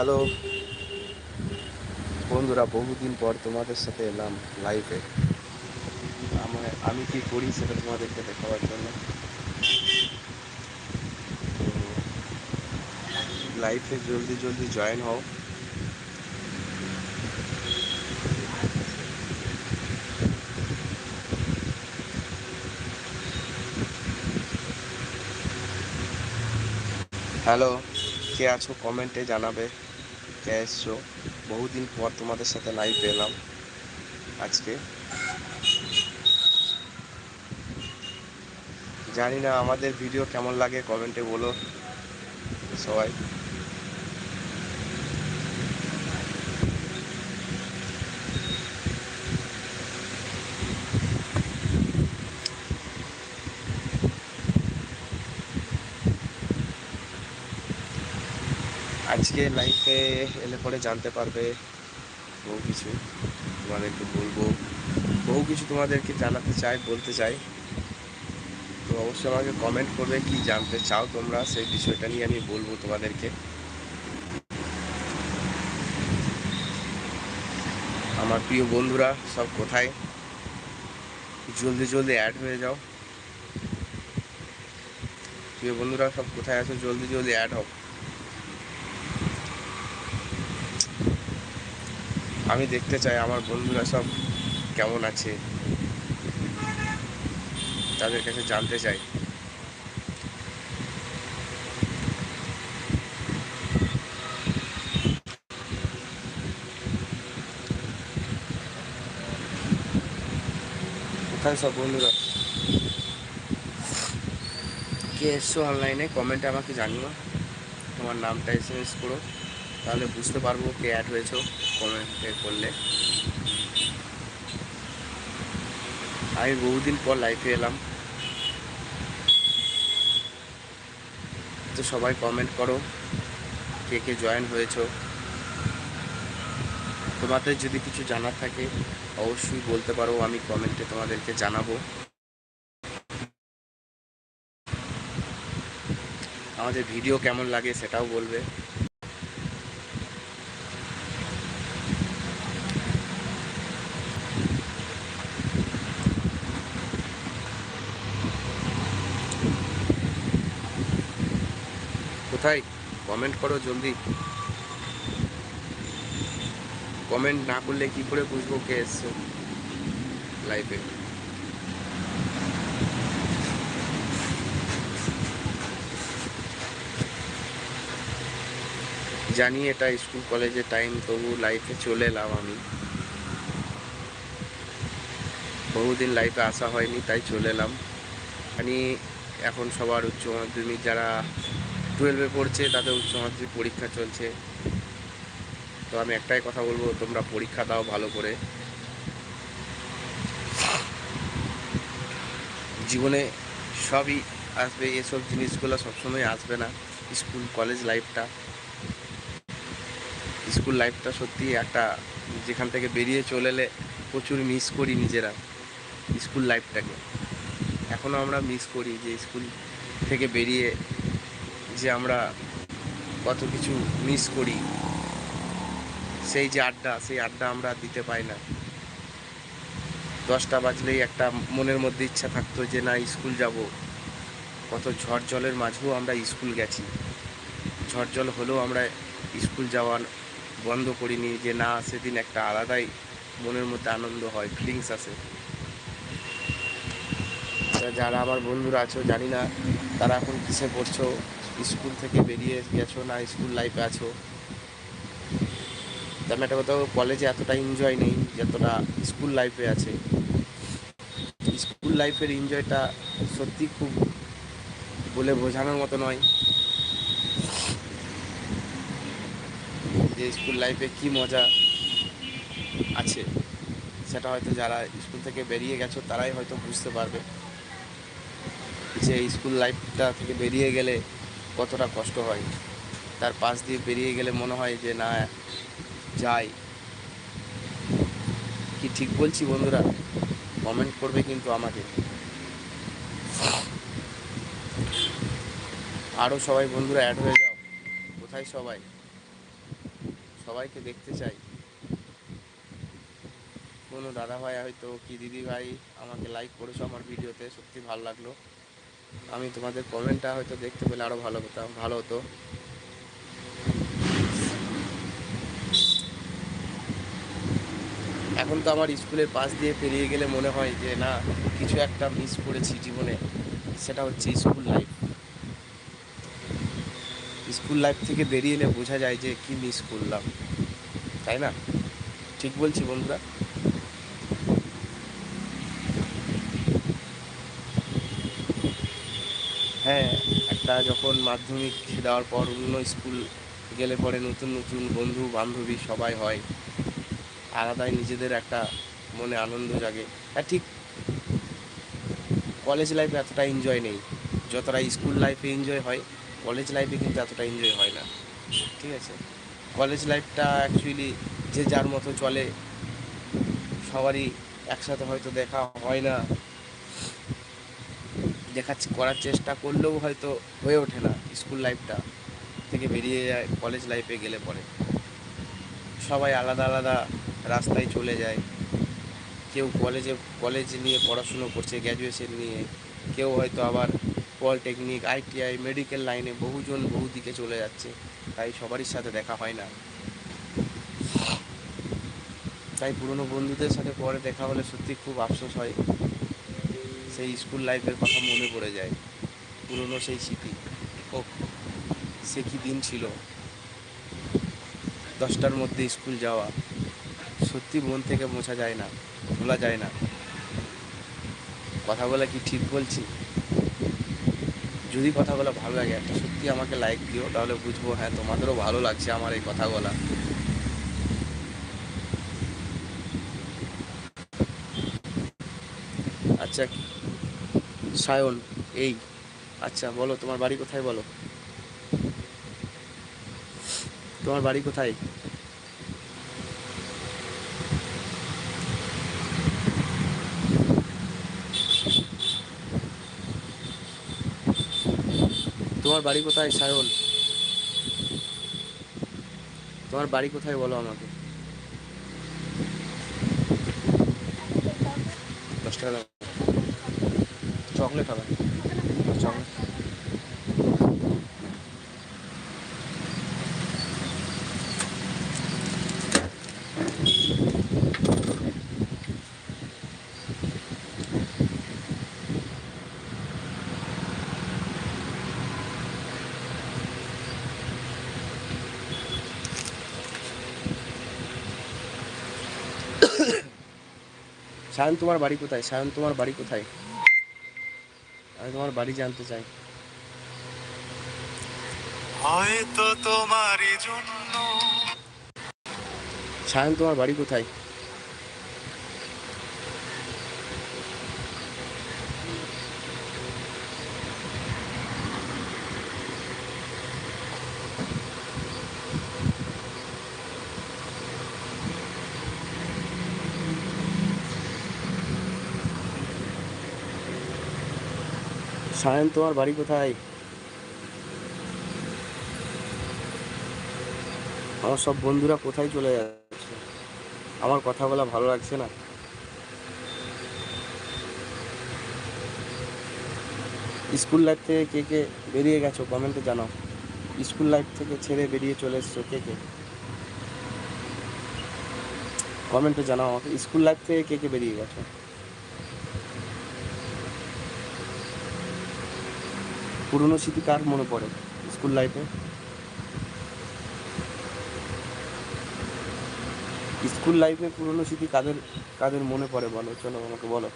Hello. বন্ধুরা, বহুদিন পর তোমাদের সাথে এলাম লাইভে আমার আমি কি করি সেটা তোমাদেরকে দেখাবার জন্য? লাইফে জলদি জলদি জয়েন হও। হ্যালো, কে আছো? কমেন্টে জানাবে। এসছো। বহুদিন পর তোমাদের সাথে লাইভ পেলাম আজকে। জানি না আমাদের ভিডিও কেমন লাগে কমেন্টে বলো সবাই। আজকে লাইফে এলে পরে জানতে পারবে বহু কিছু। তোমাদেরকে বলব, বহু কিছু তোমাদেরকে জানাতে চাই, বলতে চাই। তো অবশ্যই আমাকে কমেন্ট করবে কি জানতে চাও তোমরা, সেই বিষয়টা নিয়ে আমি বলব তোমাদেরকে। আমার প্রিয় বন্ধুরা, সব কোথায়? জলদি জলদি অ্যাড হয়ে যাও। প্রিয় বন্ধুরা, সব কোথায় আছো? জলদি জলদি অ্যাড হও। আমি দেখতে চাই, আমার বন্ধুরা সব কেমন আছে। তাদের কাছে জানতে চাই। কোথায় সব বন্ধুরা? কে এসছো অনলাইনে কমেন্টে আমাকে জানিও। তোমার নামটা এস এম এস করো। তাহলে বুঝতে পারব কে অ্যাড হয়েছো। কমেন্টে করলে। আমি বহুদিন পর লাইফে এলাম। তো সবাই কমেন্ট করো, কে কে জয়েন হয়েছো। তোমাদের যদি কিছু জানার থাকে, অবশ্যই বলতে পারো, আমি কমেন্টে তোমাদেরকে জানাব। আমাদের ভিডিও কেমন লাগে সেটাও বলবে। কোথায় কমেন্ট করো জলদি। কমেন্ট না করলে কি করে বুঝব কে এসছো লাইফে জানি এটা স্কুল কলেজের টাইম তবু লাইফে চলে এলাম আমি। বহুদিন লাইফে আসা হয়নি, তাই চলে এলাম। আমি এখন সবার উচ্চ মাধ্যমিক যারা টুয়েলভে পড়ছে তাদের উচ্চ মাধ্যমিক পরীক্ষা চলছে। তো আমি একটাই কথা বলব, তোমরা পরীক্ষা দাও ভালো করে। জীবনে সবই আসবে, এসব জিনিসগুলো সবসময় আসবে না। স্কুল, কলেজ লাইফটা। স্কুল লাইফটা সত্যি একটা, যেখান থেকে বেরিয়ে চলে এলে প্রচুর মিস করি নিজেরা, স্কুল লাইফটাকে। এখনও আমরা মিস করি যে স্কুল থেকে বেরিয়ে যে আমরা কত কিছু মিস করি। সেই যে আড্ডা, সেই আড্ডা আমরা দিতে পাই না। দশটা বাজলেই একটা মনের মধ্যে ইচ্ছা থাকতো যে, না, স্কুল যাব। কত ঝড় জলের মাঝেও আমরা স্কুল গেছি। ঝড় জল হলেও আমরা স্কুল যাওয়া বন্ধ করিনি যে, না, সেদিন একটা আলাদাই মনের মধ্যে আনন্দ হয় ফিলিংস আসে। যারা আমার বন্ধুরা আছো, জানি না তারা এখন কিসে পড়ছো। স্কুল থেকে বেরিয়ে গেছো না স্কুল লাইফে আছো? তেমন একটা কথা কলেজে এতটা এনজয় নেই যতটা স্কুল লাইফে আছে। স্কুল লাইফের এনজয়টা সত্যি খুব বলে বোঝানোর মতো নয়। যে স্কুল লাইফে কি মজা আছে, সেটা হয়তো যারা স্কুল থেকে বেরিয়ে গেছো, তারাই হয়তো বুঝতে পারবে। যে স্কুল লাইফটা থেকে বেরিয়ে গেলে কতটা কষ্ট হয়। তার পাশ দিয়ে বেরিয়ে গেলে মনে হয় যে, না, যাই। কি ঠিক বলছি বন্ধুরা? কমেন্ট করবে কিন্তু আমাকে। আরও সবাই বন্ধুরা অ্যাড হয়ে যাও। কোথায় সবাই? সবাইকে দেখতে চাই। কোনো দাদা ভাই হয়তো কি দিদি ভাই আমাকে লাইক করেছ আমার ভিডিওতে সত্যি ভালো লাগল। আমি তোমাদের কমেন্টটা হয়তো দেখতে পেলে আরও ভালো হতাম, ভালো হতো। এখন তো আমার স্কুলের পাশ দিয়ে পেরিয়ে গেলে মনে হয় যে, না, কিছু একটা মিস করেছি জীবনে, সেটা হচ্ছে স্কুল লাইফ স্কুল লাইফ থেকে বেরিয়ে এলে বোঝা যায় যে, কি মিস করলাম। তাই না? ঠিক বলছি বন্ধুরা? হ্যাঁ একটা যখন মাধ্যমিক দেওয়ার পর অন্য স্কুল গেলে পরে নতুন নতুন বন্ধু, বান্ধবী সবাই হয়, আলাদাই নিজেদের একটা মনে আনন্দ জাগে। হ্যাঁ ঠিক কলেজ লাইফে এতটা এনজয় নেই, যতটা স্কুল লাইফে এনজয় হয় কলেজ লাইফে কিন্তু এতটা এনজয় হয় না, ঠিক আছে? কলেজ লাইফটা অ্যাকচুয়ালি যে যার মতো চলে, সবারই একসাথে হয়তো দেখা হয় না দেখা করার চেষ্টা করলেও হয়তো হয়ে ওঠে না স্কুল লাইফটা, থেকে বেরিয়ে যায়, কলেজ লাইফে গেলে পরে। সবাই আলাদা আলাদা রাস্তায় চলে যায়। কেউ কলেজে, কলেজ নিয়ে পড়াশুনো করছে গ্র্যাজুয়েশন নিয়ে, কেউ হয়তো আবার পলিটেকনিক, আইটিআই, মেডিকেল লাইনে বহুজন বহু দিকে চলে যাচ্ছে, তাই সবারই সাথে দেখা হয় না। তাই পুরনো বন্ধুদের সাথে পরে দেখা হলে সত্যি খুব আফসোস হয়। সেই স্কুল লাইফের কথা মনে পড়ে যায়। পুরনো সেই স্মৃতি। ও সে কি দিন ছিল? দশটার মধ্যে স্কুল যাওয়া। সত্যি মন থেকে মোছা যায় না ভোলা যায় না। কথা বলা কি ঠিক বলছি? যদি কথাগুলো ভালো লাগে একটা সত্যি আমাকে লাইক দিও, তাহলে বুঝব হ্যাঁ তোমাদেরও ভালো লাগছে আমার এই কথা আচ্ছা সায়ন, এই আচ্ছা বলো, তোমার বাড়ি কোথায় বলো? তোমার বাড়ি কোথায়? তোমার বাড়ি কোথায়, সায়ন? তোমার বাড়ি কোথায় বলো আমাকে? দশ টাকা চকলেট হবে। চকলেট। সায়ন তোমার বাড়ি কোথায়? সায়ন তোমার বাড়ি কোথায়? আমি তোমার বাড়ি জানতে চাই। হয়তো তোমারই জন্য। সায়ন তোমার বাড়ি কোথায়? সায়ন, তোমার বাড়ি কোথায়? আমার সব বন্ধুরা কোথায় চলে যাচ্ছে? আমার কথা বলা ভালো লাগছে না। স্কুল লাইফ থেকে কে কে বেরিয়ে গেছো? কমেন্টে জানাও। স্কুল লাইফ থেকে ছেড়ে বেরিয়ে চলে এসছো কে কে? কমেন্টে জানাও আমাকে। স্কুল লাইফ থেকে কে কে বেরিয়ে গেছো? পুরনো স্মৃতি কার মনে পড়ে স্কুল লাইফে? স্কুল লাইফে পুরনো স্মৃতি কাদের কাদের মনে পড়ে বলো? চলো আমাকে বলো।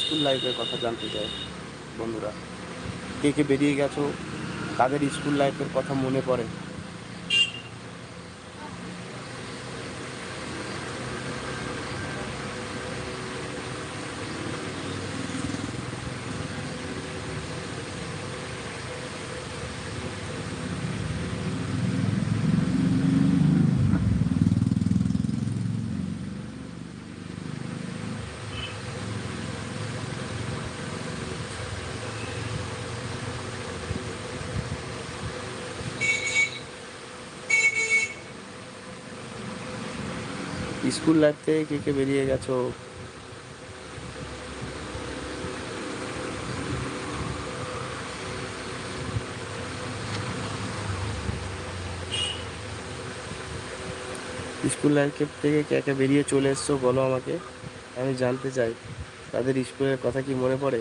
স্কুল লাইফের কথা জানতে চাই, বন্ধুরা। কে কে বেরিয়ে গেছো? কাদের স্কুল লাইফের কথা মনে পড়ে? স্কুল লাইফ থেকে কে কে বেরিয়ে গেছো? স্কুল লাইফ থেকে কে কে বেরিয়ে চলে এসছো বলো আমাকে, আমি জানতে চাই। তাদের স্কুলের কথা কি মনে পড়ে?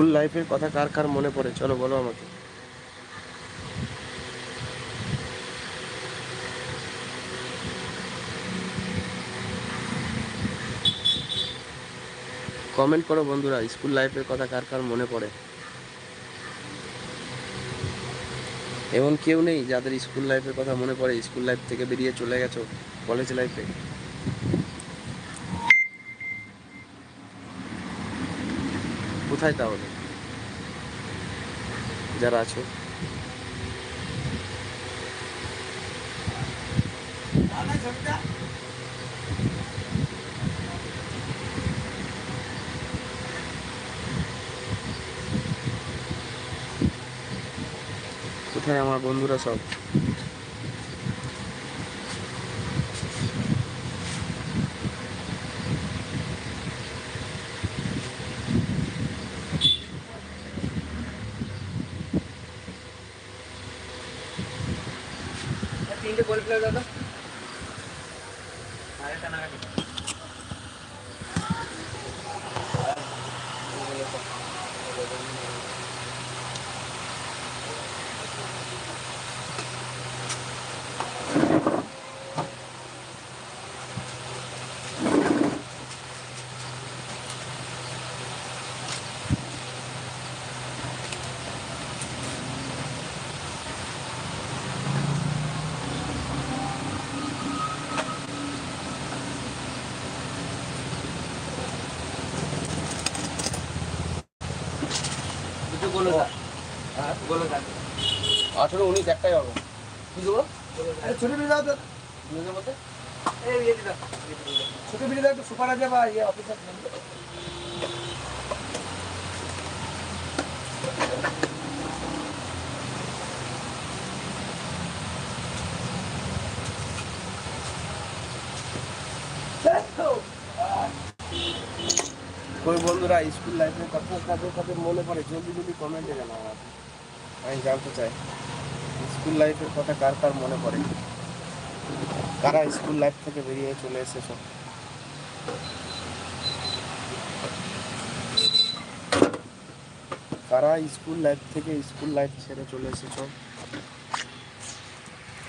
স্কুল লাইফের কথা কার কার মনে পড়ে? চলো, বলো আমাকে। কমেন্ট করো বন্ধুরা স্কুল লাইফের কথা কার কার মনে পড়ে? এমন কেউ নেই যাদের স্কুল লাইফের কথা মনে পড়ে স্কুল লাইফ থেকে বেরিয়ে চলে গেছো কলেজ লাইফে কোথায় তাহলে? যারা আছো। কোথায় আমার বন্ধুরা সব? দুটো গোলো হ্যাঁ? আঠেরো উনিশ একটাই হবে। কি দেবো? ছোট দাও তো। এই দিদা ছোট বিড়ি দাও একটু সুপার আছে বা ইয়ে অফিসার ওই বন্ধুরা স্কুল লাইফের কথা কাদের কাদের মনে পড়ে, জলদি জলদি কমেন্টে জানাও আমি জানতে চাই, স্কুল লাইফের কথা কার কার মনে পড়ে? কারা স্কুল লাইফ থেকে বেরিয়ে চলে এসেছ? কারা স্কুল লাইফ থেকে স্কুল লাইফ ছেড়ে চলে এসেছ?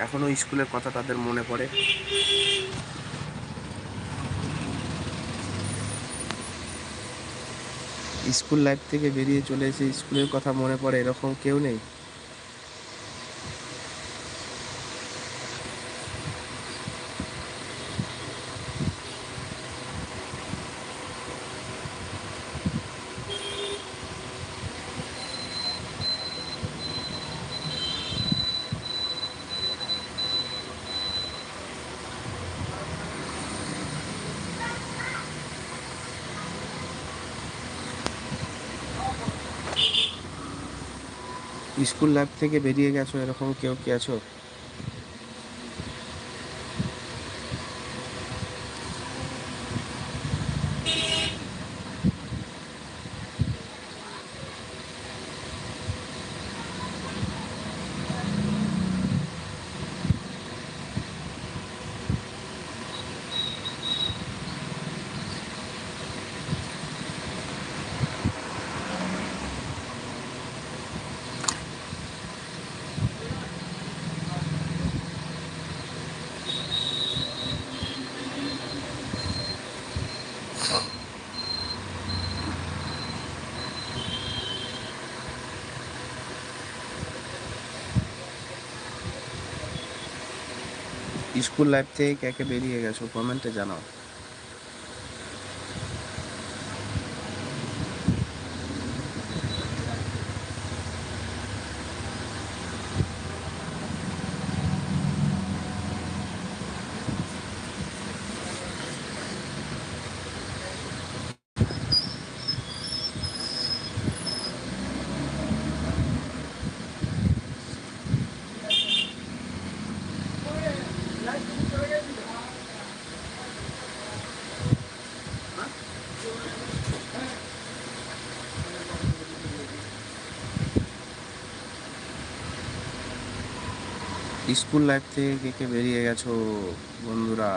এখনও স্কুলের কথা তাদের মনে পড়ে? স্কুল লাইফ থেকে বেরিয়ে চলে এসে স্কুলের কথা মনে পড়ে এরকম কেউ নেই? স্কুল লাইফ থেকে বেরিয়ে গেছো? এরকম কেউ কি আছো? স্কুল লাইফ থেকে কে কে বেরিয়ে গেছো? কমেন্টে জানাও। স্কুল লাইফ থেকে কে কে বেরিয়ে গেছো বন্ধুরা?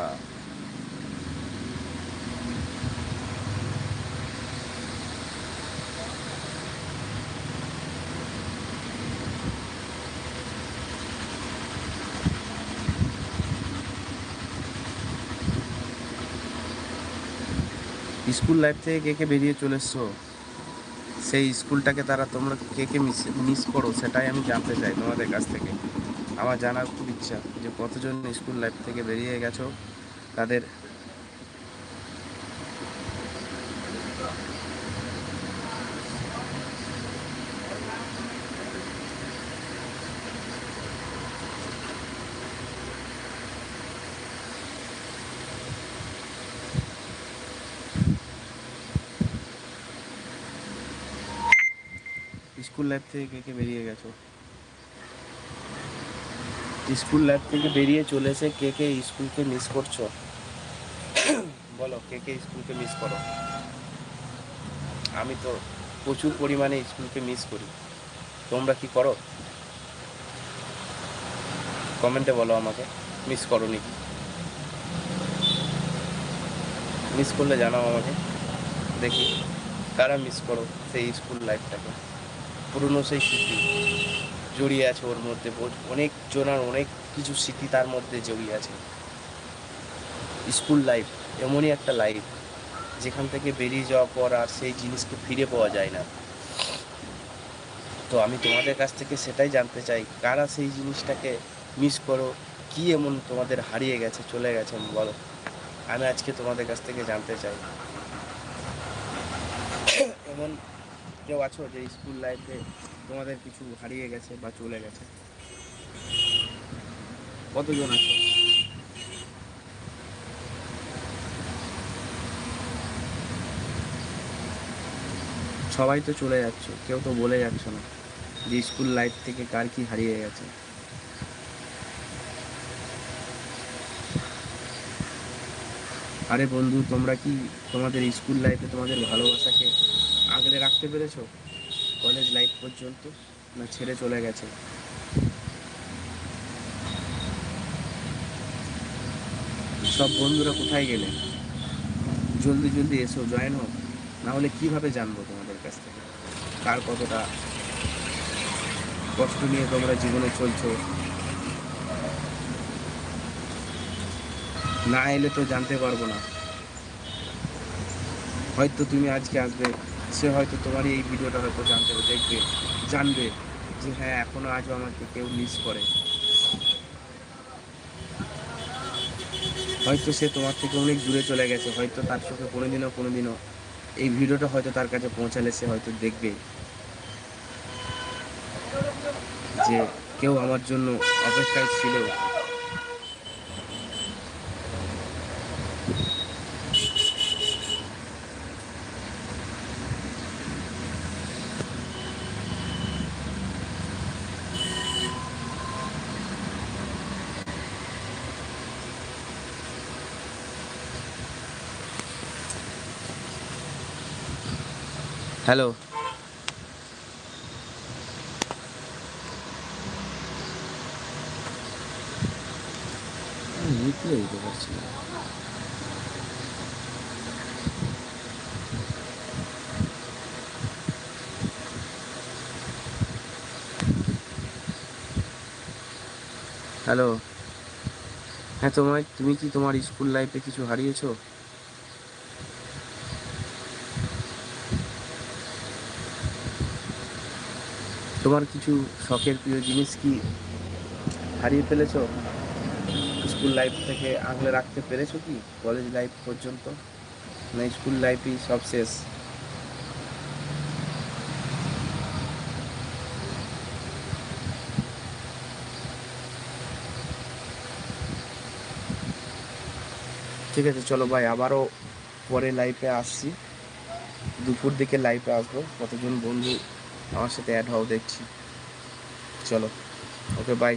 স্কুল লাইফ থেকে কে কে বেরিয়ে চলে এসছো? সেই স্কুলটাকে তারা তোমরা কে কে মিস মিস করো, সেটাই আমি জানতে চাই তোমাদের কাছ থেকে। আমার জানার খুব ইচ্ছা যে কতজন স্কুল লাইফ থেকে বেরিয়ে গেছো, তাদের স্কুল লাইফ থেকে কে কে বেরিয়ে গেছো? স্কুল লাইফ থেকে বেরিয়ে চলেছে কে কে স্কুলকে মিস করছ? বলো, কে কে স্কুলকে মিস করো? আমি তো প্রচুর পরিমাণে স্কুলকে মিস করি। তোমরা কি করো? কমেন্টে বলো আমাকে মিস করো নি মিস করলে জানাও আমাকে, দেখি কারা মিস করো সেই স্কুল লাইফটাকে পুরনো সেই স্মৃতি। জড়িয়ে আছে ওর মধ্যে অনেক জনার অনেক কিছু স্মৃতি তার মধ্যে জড়িয়ে আছে। স্কুল লাইফ, এমনই একটা লাইফ, যেখান থেকে বেরিয়ে যাওয়ার পর আর সেই জিনিসকে ফিরে পাওয়া যায় না। তো আমি তোমাদের কাছ থেকে সেটাই জানতে চাই, কারা সেই জিনিসটাকে মিস করো? কি এমন তোমাদের হারিয়ে গেছে, চলে গেছে বলো। আমি আজকে তোমাদের কাছ থেকে জানতে চাই। এমন কেউ আছো যে স্কুল লাইফে তোমাদের কিছু হারিয়ে গেছে বা চলে গেছে? কতজন আছে? সবাই তো চলে যাচ্ছ, কেউ তো বলে যাচ্ছ না যে স্কুল লাইফ থেকে কার কি হারিয়ে গেছে। আরে বন্ধু, তোমরা কি তোমাদের স্কুল লাইফে তোমাদের ভালোবাসাকে আগলে রাখতে পেরেছ? কলেজ লাইফ পর্যন্ত না ছেড়ে চলে গেছে। সব বন্ধুরা কোথায় গেলে? জলদি জলদি এসো জয়েন হোক। না হলে কীভাবে জানব তোমাদের কাছ থেকে? কার কতটা কষ্ট নিয়ে তোমরা জীবনে চলছো? না এলে তো জানতে পারব না। হয়তো তুমি আজকে আসবে সে হয়তো তোমারই এই ভিডিওটা হয়তো জানতে দেখবে, জানবে যে হ্যাঁ এখনও আজও আমাকে কেউ মিস করে। হয়তো সে তোমার থেকে অনেক দূরে চলে গেছে, হয়তো তার চোখে কোনোদিনও কোনোদিনও এই ভিডিওটা হয়তো তার কাছে পৌঁছালে সে হয়তো দেখবে যে কেউ আমার জন্য অপেক্ষায় ছিল। হ্যালো। দিতে পারছি হ্যালো। হ্যাঁ তোমার তুমি কি তোমার স্কুল লাইফে কিছু হারিয়েছো? তোমার কিছু শখের প্রিয় জিনিস কি হারিয়ে ফেলেছো? স্কুল লাইফ থেকে আগলে রাখতে পেরেছ কি? কলেজ লাইফ পর্যন্ত? না স্কুল লাইফই সব শেষ? ঠিক আছে, চলো ভাই, আবারও পরে লাইফে আসছি। দুপুর দিকে লাইফে আসব। কতজন বন্ধু আমার সাথে অ্যাড হও দেখছি। চলো ওকে বাই